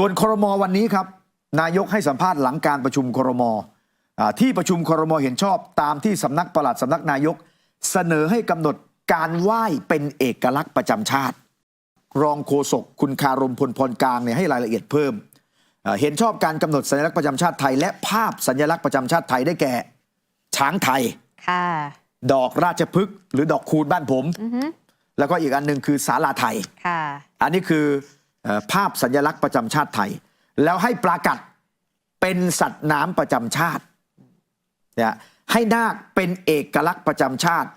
ส่วนครมวันนี้ครับ นายกให้สัมภาษณ์หลังการประชุมครมอ่าที่ประชุมครมเห็นชอบตามที่สำนักปลัดสำนักนายก เสนอให้กำหนดการไหว้เป็นเอกลักษณ์ประจำชาติ รองโฆษกคุณคารมพลพรกลางเนี่ยให้รายละเอียดเพิ่มอ่าเห็นชอบการกำหนดสัญลักษณ์ประจำชาติไทย และภาพสัญลักษณ์ประจำชาติไทยได้แก่ ช้างไทยค่ะดอกราชพฤกษ์หรือดอกคูณบ้านผมอือฮึแล้วก็อีกอันหนึ่งคือศาลาไทยค่ะอันนี้คือเอ่อ ภาพสัญลักษณ์ประจำชาติไทย แล้วให้ปลากัดเป็นสัตว์น้ำประจำชาติเนี่ยให้นาคเป็นเอกลักษณ์ประจำชาติ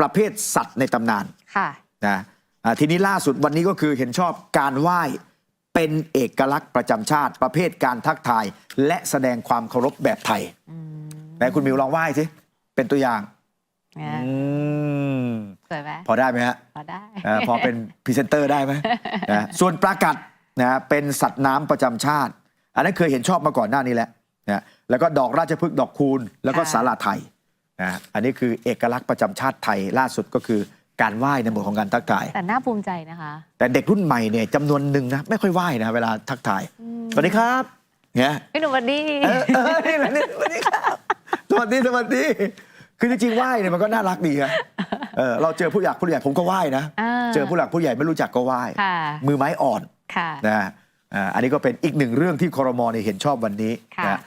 ประเภทสัตว์ในตำนานค่ะนะอ่าทีนี้ล่าสุดวันนี้ก็คือเห็นชอบการไหว้เป็นเอกลักษณ์ประจำชาติ ประเภทการทักทาย และแสดงความเคารพแบบไทยอืมไหนคุณมิวลองไหว้สิเป็นตัวอย่างนะอืม สวยไหมพอได้ไหมฮะพอได้เอ่อพอเป็นพรีเซนเตอร์ได้ไหมนะส่วนปลากัดนะเป็นสัตว์น้ำประจำชาติ อันนั้นเคยเห็นชอบมาก่อนหน้านี้แหละนะแล้วก็ดอกราชพฤกษ์ดอกคูณ แล้วก็ค่ะสาลาไทยนะอันนี้คือเอกลักษณ์ประจำชาติไทยล่าสุดก็คือการไหว้ในหมวดของการทักทาย แต่น่าภูมิใจนะคะแต่เด็กรุ่นใหม่เนี่ยจำนวนหนึ่งนะไม่ค่อยไหว้นะเวลาทักทายอืมสวัสดีครับเนี่ยพี่หนุ่มสวัสดี เออเออนี่แหละนี่สวัสดีครับสวัสดีสวัสดี คือจริงๆไหว้เนี่ยมันก็น่ารักดีนะเออเราเจอผู้หลักผู้ใหญ่ผมก็ไหว้นะ อ่าเจอผู้หลักผู้ใหญ่ไม่รู้จักก็ไหว้ ค่ะมือไม้อ่อนค่ะ นะฮะอ่าอันนี้ก็เป็นอีกหนึ่งเรื่องที่คอรมอเนี่ยเห็นชอบวันนี้ค่ะ นะ